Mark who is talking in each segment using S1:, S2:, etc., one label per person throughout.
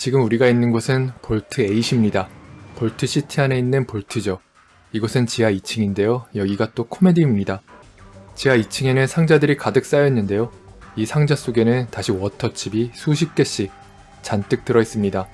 S1: 지금 우리가 있는 곳은 볼트 8입니다. 볼트 시티 안에 있는 볼트죠. 이곳은 지하 2층인데요. 여기가 또 코미디입니다. 지하 2층에는 상자들이 가득 쌓여 있는데요. 이 상자 속에는 다시 워터칩이 수십 개씩 잔뜩 들어 있습니다.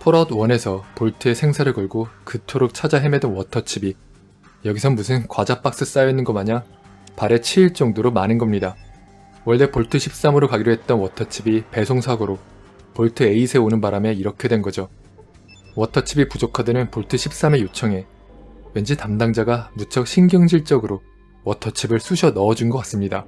S1: 폴아웃 1에서 볼트의 생사를 걸고 그토록 찾아 헤매던 워터칩이 여기선 무슨 과자 박스 쌓여 있는 것 마냥 발에 치일 정도로 많은 겁니다. 원래 볼트 13으로 가기로 했던 워터칩이 배송사고로 볼트 8에 오는 바람에 이렇게 된 거죠. 워터칩이 부족하다는 볼트 13의 요청에 왠지 담당자가 무척 신경질적으로 워터칩을 쑤셔 넣어준 것 같습니다.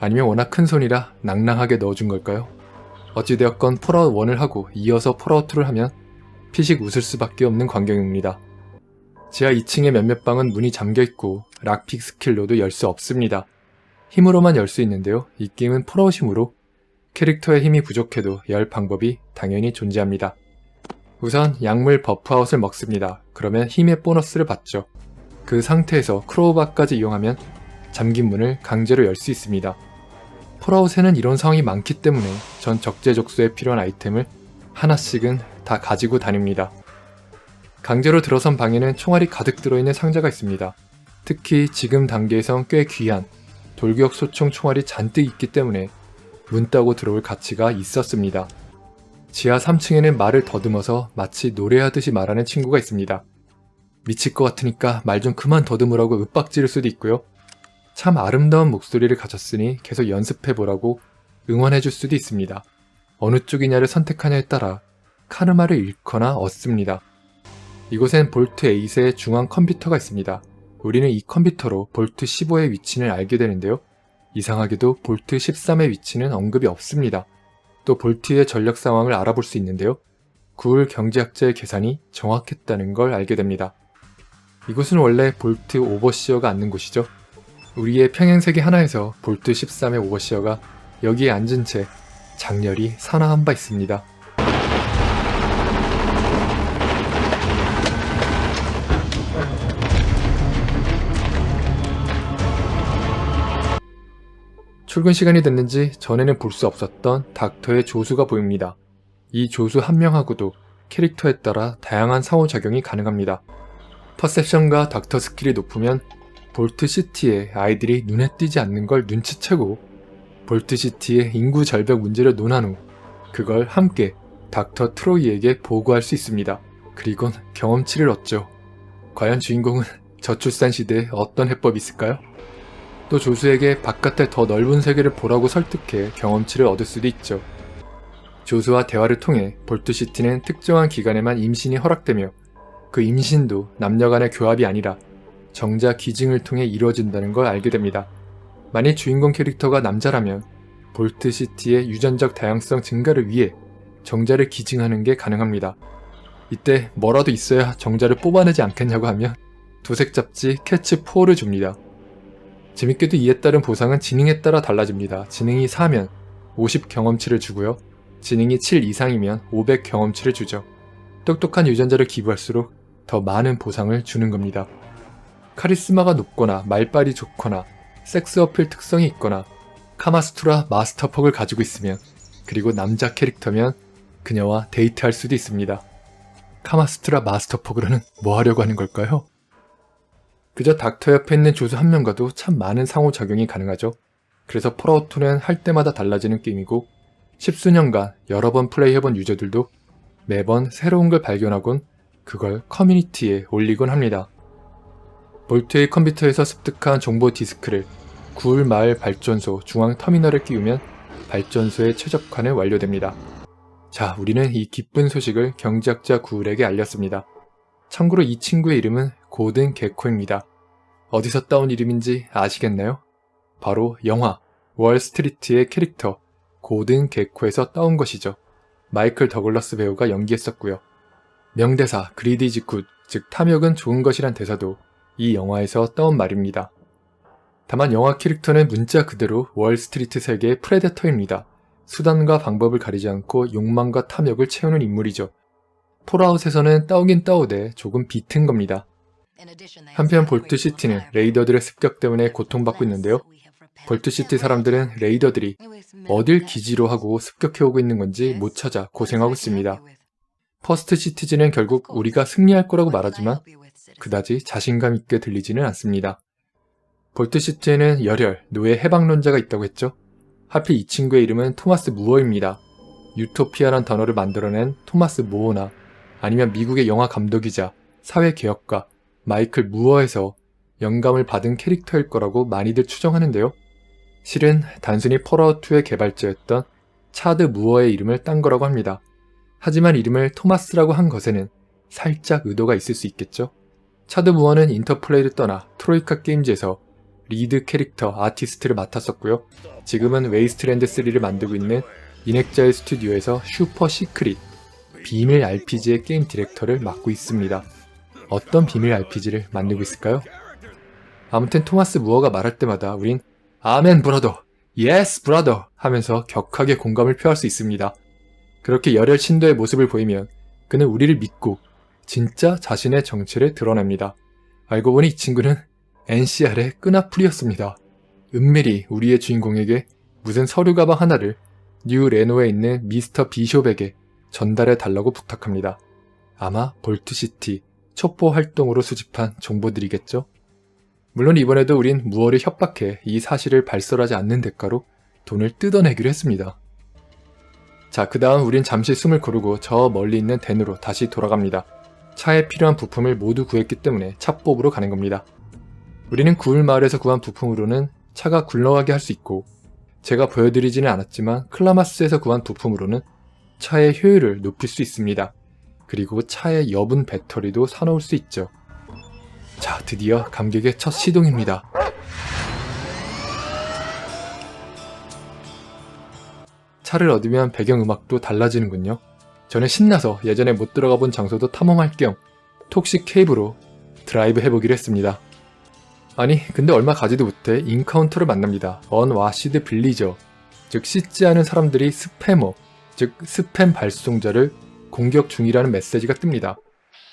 S1: 아니면 워낙 큰 손이라 낭낭하게 넣어준 걸까요? 어찌되었건 폴아웃 1을 하고 이어서 폴아웃 2를 하면 피식 웃을 수밖에 없는 광경입니다. 지하 2층의 몇몇 방은 문이 잠겨 있고 락픽 스킬로도 열 수 없습니다. 힘으로만 열 수 있는데요. 이 게임은 폴아웃 힘으로 캐릭터의 힘이 부족해도 열 방법이 당연히 존재합니다. 우선 약물 버프아웃을 먹습니다. 그러면 힘의 보너스를 받죠. 그 상태에서 크로우바까지 이용하면 잠긴 문을 강제로 열 수 있습니다. 폴아웃에는 이런 상황이 많기 때문에 전 적재적소에 필요한 아이템을 하나씩은 다 가지고 다닙니다. 강제로 들어선 방에는 총알이 가득 들어있는 상자가 있습니다. 특히 지금 단계에선 꽤 귀한 돌격 소총 총알이 잔뜩 있기 때문에 문 따고 들어올 가치가 있었습니다. 지하 3층에는 말을 더듬어서 마치 노래하듯이 말하는 친구가 있습니다. 미칠 것 같으니까 말 좀 그만 더듬으라고 윽박지를 수도 있고요. 참 아름다운 목소리를 가졌으니 계속 연습해보라고 응원해줄 수도 있습니다. 어느 쪽이냐를 선택하냐에 따라 카르마를 잃거나 얻습니다. 이곳엔 볼트 8의 중앙 컴퓨터가 있습니다. 우리는 이 컴퓨터로 볼트 15의 위치를 알게 되는데요. 이상하게도 볼트 13의 위치는 언급이 없습니다. 또 볼트의 전력 상황을 알아볼 수 있는데요. 구울 경제학자의 계산이 정확했다는 걸 알게 됩니다. 이곳은 원래 볼트 오버시어가 앉는 곳이죠. 우리의 평행세계 하나에서 볼트 13의 오버시어가 여기에 앉은 채 장렬히 산화한 바 있습니다. 출근 시간이 됐는지 전에는 볼 수 없었던 닥터의 조수가 보입니다. 이 조수 한 명하고도 캐릭터에 따라 다양한 상호작용이 가능합니다. 퍼셉션과 닥터 스킬이 높으면 볼트 시티에 아이들이 눈에 띄지 않는 걸 눈치채고 볼트 시티의 인구 절벽 문제를 논한 후 그걸 함께 닥터 트로이에게 보고할 수 있습니다. 그리곤 경험치를 얻죠. 과연 주인공은 저출산 시대에 어떤 해법이 있을까요? 또 조수에게 바깥의 더 넓은 세계를 보라고 설득해 경험치를 얻을 수도 있죠. 조수와 대화를 통해 볼트시티는 특정한 기간에만 임신이 허락되며 그 임신도 남녀 간의 교합이 아니라 정자 기증을 통해 이루어진다는 걸 알게 됩니다. 만일 주인공 캐릭터가 남자라면 볼트시티의 유전적 다양성 증가를 위해 정자를 기증하는 게 가능합니다. 이때 뭐라도 있어야 정자를 뽑아내지 않겠냐고 하면 도색 잡지 캐치 4를 줍니다. 재밌게도 이에 따른 보상은 지능에 따라 달라집니다. 지능이 4면 50 경험치를 주고요. 지능이 7 이상이면 500 경험치를 주죠. 똑똑한 유전자를 기부할수록 더 많은 보상을 주는 겁니다. 카리스마가 높거나 말빨이 좋거나 섹스 어필 특성이 있거나 카마스투라 마스터퍽을 가지고 있으면 그리고 남자 캐릭터면 그녀와 데이트할 수도 있습니다. 카마스투라 마스터퍽으로는 뭐 하려고 하는 걸까요? 그저 닥터 옆에 있는 조수 한 명과도 참 많은 상호작용이 가능하죠. 그래서 폴아웃2는 할 때마다 달라지는 게임이고 십수년간 여러 번 플레이해본 유저들도 매번 새로운 걸 발견하곤 그걸 커뮤니티에 올리곤 합니다. 볼트의 컴퓨터에서 습득한 정보 디스크를 구울 마을 발전소 중앙 터미널에 끼우면 발전소의 최적화는 완료됩니다. 자, 우리는 이 기쁜 소식을 경제학자 구울에게 알렸습니다. 참고로 이 친구의 이름은 고든 개코입니다. 어디서 따온 이름인지 아시겠나요? 바로 영화 월스트리트의 캐릭터 고든 개코에서 따온 것이죠. 마이클 더글러스 배우가 연기했었고요. 명대사 그리디 지 굿, 즉 탐욕은 좋은 것이란 대사도 이 영화에서 따온 말입니다. 다만 영화 캐릭터는 문자 그대로 월스트리트 세계의 프레데터입니다. 수단과 방법을 가리지 않고 욕망과 탐욕을 채우는 인물이죠. 폴아웃에서는 따오긴 따오되 조금 비튼 겁니다. 한편 볼트시티는 레이더들의 습격 때문에 고통받고 있는데요. 볼트시티 사람들은 레이더들이 어딜 기지로 하고 습격해오고 있는 건지 못 찾아 고생하고 있습니다. 퍼스트 시티즈는 결국 우리가 승리할 거라고 말하지만 그다지 자신감 있게 들리지는 않습니다. 볼트시티에는 열혈, 노예 해방론자가 있다고 했죠? 하필 이 친구의 이름은 토마스 무어입니다. 유토피아란 단어를 만들어낸 토마스 모어나 아니면 미국의 영화 감독이자 사회개혁가 마이클 무어에서 영감을 받은 캐릭터일 거라고 많이들 추정하는데요. 실은 단순히 폴아웃2의 개발자였던 차드 무어의 이름을 딴 거라고 합니다. 하지만 이름을 토마스라고 한 것에는 살짝 의도가 있을 수 있겠죠. 차드 무어는 인터플레이를 떠나 트로이카 게임즈에서 리드 캐릭터 아티스트를 맡았었고요. 지금은 웨이스트랜드 3를 만들고 있는 인액자의 스튜디오에서 슈퍼 시크릿 비밀 RPG의 게임 디렉터를 맡고 있습니다. 어떤 비밀 RPG를 만들고 있을까요? 아무튼 토마스 무어가 말할 때마다 우린 아멘 브라더, 예스 브라더 하면서 격하게 공감을 표할 수 있습니다. 그렇게 열혈 신도의 모습을 보이면 그는 우리를 믿고 진짜 자신의 정체를 드러냅니다. 알고 보니 이 친구는 NCR의 끈앞풀이었습니다. 은밀히 우리의 주인공에게 무슨 서류 가방 하나를 뉴 레노에 있는 미스터 비숍에게 전달해 달라고 부탁합니다. 아마 볼트시티 첩보 활동으로 수집한 정보들이겠죠? 물론 이번에도 우린 무어를 협박해 이 사실을 발설하지 않는 대가로 돈을 뜯어내기로 했습니다. 자, 그 다음 우린 잠시 숨을 고르고 저 멀리 있는 댄으로 다시 돌아갑니다. 차에 필요한 부품을 모두 구했기 때문에 차 뽑으러 가는 겁니다. 우리는 구울 마을에서 구한 부품으로는 차가 굴러가게 할 수 있고 제가 보여드리지는 않았지만 클라마스에서 구한 부품으로는 차의 효율을 높일 수 있습니다. 그리고 차의 여분 배터리도 사놓을 수 있죠. 자, 드디어 감격의 첫 시동입니다. 차를 얻으면 배경음악도 달라지는군요. 저는 신나서 예전에 못 들어가 본 장소도 탐험할 겸 톡식 케이브로 드라이브 해보기로 했습니다. 아니, 근데 얼마 가지도 못해 인카운터를 만납니다. 언와시드 빌리저, 즉 씻지 않은 사람들이 스패머, 즉 스팸 발송자를 공격 중이라는 메시지가 뜹니다.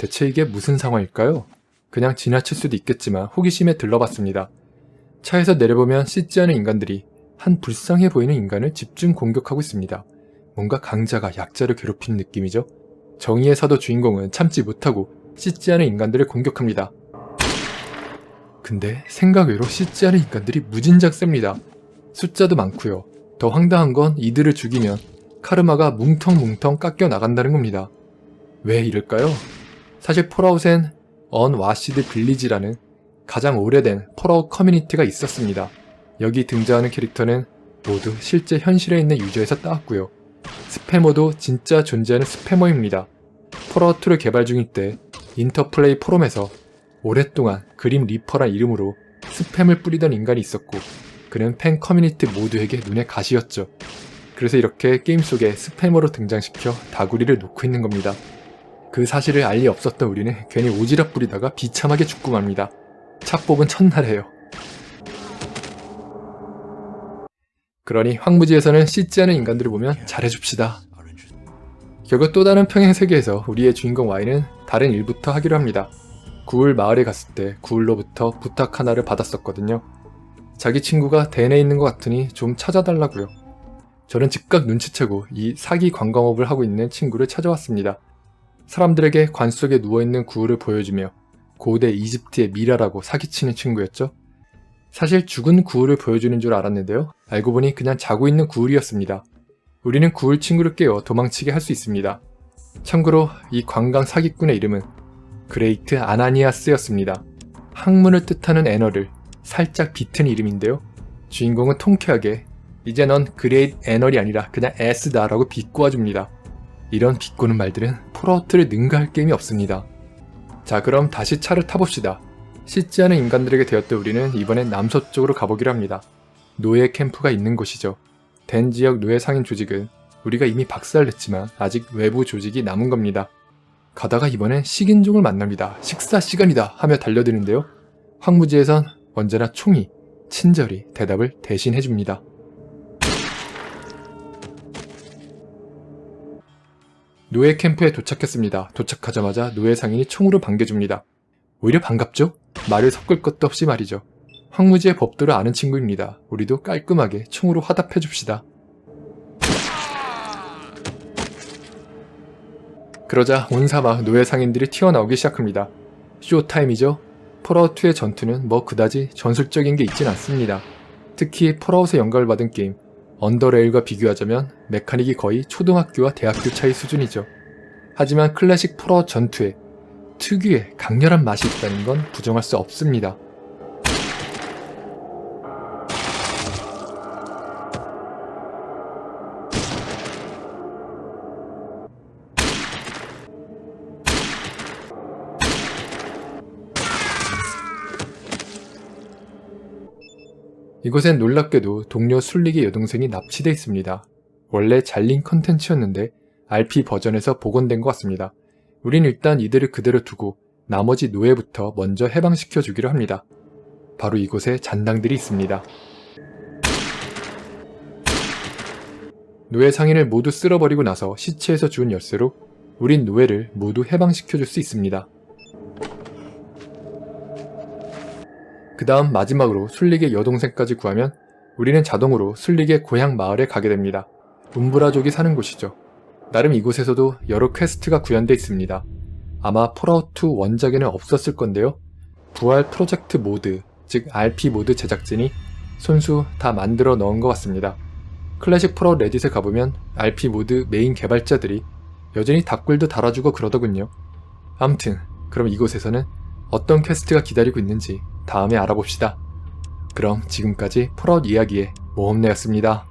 S1: 대체 이게 무슨 상황일까요? 그냥 지나칠 수도 있겠지만 호기심에 들러봤습니다. 차에서 내려보면 씻지 않은 인간들이 한 불쌍해 보이는 인간을 집중 공격하고 있습니다. 뭔가 강자가 약자를 괴롭히는 느낌이죠? 정의의 사도 주인공은 참지 못하고 씻지 않은 인간들을 공격합니다. 근데 생각외로 씻지 않은 인간들이 무진장 셉니다. 숫자도 많고요. 더 황당한 건 이들을 죽이면 카르마가 뭉텅뭉텅 깎여 나간다는 겁니다. 왜 이럴까요? 사실 폴아웃엔 언 와시드 빌리지라는 가장 오래된 폴아웃 커뮤니티가 있었습니다. 여기 등장하는 캐릭터는 모두 실제 현실에 있는 유저에서 따왔고요. 스패머도 진짜 존재하는 스패머입니다. 폴아웃2를 개발 중일 때 인터플레이 포럼에서 오랫동안 그림 리퍼란 이름으로 스팸을 뿌리던 인간이 있었고 그는 팬 커뮤니티 모두에게 눈에 가시였죠. 그래서 이렇게 게임 속에 스패머로 등장시켜 다구리를 놓고 있는 겁니다. 그 사실을 알리 없었던 우리는 괜히 오지랖 부리다가 비참하게 죽고 맙니다. 차 뽑은 첫날에요. 그러니 황무지에서는 씻지 않은 인간들을 보면 잘해줍시다. 결국 또 다른 평행 세계에서 우리의 주인공 Y는 다른 일부터 하기로 합니다. 구울 마을에 갔을 때 구울로부터 부탁 하나를 받았었거든요. 자기 친구가 댄에 있는 것 같으니 좀 찾아달라고요. 저는 즉각 눈치채고 이 사기 관광업을 하고 있는 친구를 찾아왔습니다. 사람들에게 관 속에 누워있는 구울을 보여주며 고대 이집트의 미라라고 사기치는 친구였죠. 사실 죽은 구울을 보여주는 줄 알았는데요. 알고 보니 그냥 자고 있는 구울이었습니다. 우리는 구울 친구를 깨워 도망치게 할 수 있습니다. 참고로 이 관광 사기꾼의 이름은 그레이트 아나니아스였습니다. 학문을 뜻하는 애너를 살짝 비튼 이름인데요. 주인공은 통쾌하게 이제 넌 그레이트 애널이 아니라 그냥 S다라고 비꼬아줍니다. 이런 비꼬는 말들은 폴아웃을 능가할 게임이 없습니다. 자 그럼 다시 차를 타봅시다. 씻지 않은 인간들에게 되었던 우리는 이번엔 남서쪽으로 가보기로 합니다. 노예 캠프가 있는 곳이죠. 댄 지역 노예 상인 조직은 우리가 이미 박살냈지만 아직 외부 조직이 남은 겁니다. 가다가 이번엔 식인종을 만납니다. 식사 시간이다 하며 달려드는데요. 황무지에선 언제나 총이 친절히 대답을 대신 해줍니다. 노예 캠프에 도착했습니다. 도착하자마자 노예 상인이 총으로 반겨줍니다. 오히려 반갑죠? 말을 섞을 것도 없이 말이죠. 황무지의 법도를 아는 친구입니다. 우리도 깔끔하게 총으로 화답해 줍시다. 그러자 온 사막 노예 상인들이 튀어나오기 시작합니다. 쇼타임이죠? 폴아웃2의 전투는 뭐 그다지 전술적인 게 있진 않습니다. 특히 폴아웃에 영감을 받은 게임 언더레일과 비교하자면 메카닉이 거의 초등학교와 대학교 차이 수준이죠. 하지만 클래식 폴아웃 전투에 특유의 강렬한 맛이 있다는 건 부정할 수 없습니다. 이곳엔 놀랍게도 동료 술릭의 여동생이 납치돼 있습니다. 원래 잘린 컨텐츠였는데 RP 버전에서 복원된 것 같습니다. 우린 일단 이들을 그대로 두고 나머지 노예부터 먼저 해방시켜 주기로 합니다. 바로 이곳에 잔당들이 있습니다. 노예 상인을 모두 쓸어버리고 나서 시체에서 주운 열쇠로 우린 노예를 모두 해방시켜 줄 수 있습니다. 다음 마지막으로 술릭의 여동생까지 구하면 우리는 자동으로 술릭의 고향 마을에 가게 됩니다. 움브라족이 사는 곳이죠. 나름 이곳에서도 여러 퀘스트가 구현돼 있습니다. 아마 폴아웃2 원작에는 없었을 건데요. 부활 프로젝트 모드, 즉 RP 모드 제작진이 손수 다 만들어 넣은 것 같습니다. 클래식 폴아웃 레딧에 가보면 RP 모드 메인 개발자들이 여전히 답글도 달아주고 그러더군요. 암튼 그럼 이곳에서는 어떤 퀘스트가 기다리고 있는지 다음에 알아봅시다. 그럼 지금까지 폴아웃 이야기의 모험내였습니다.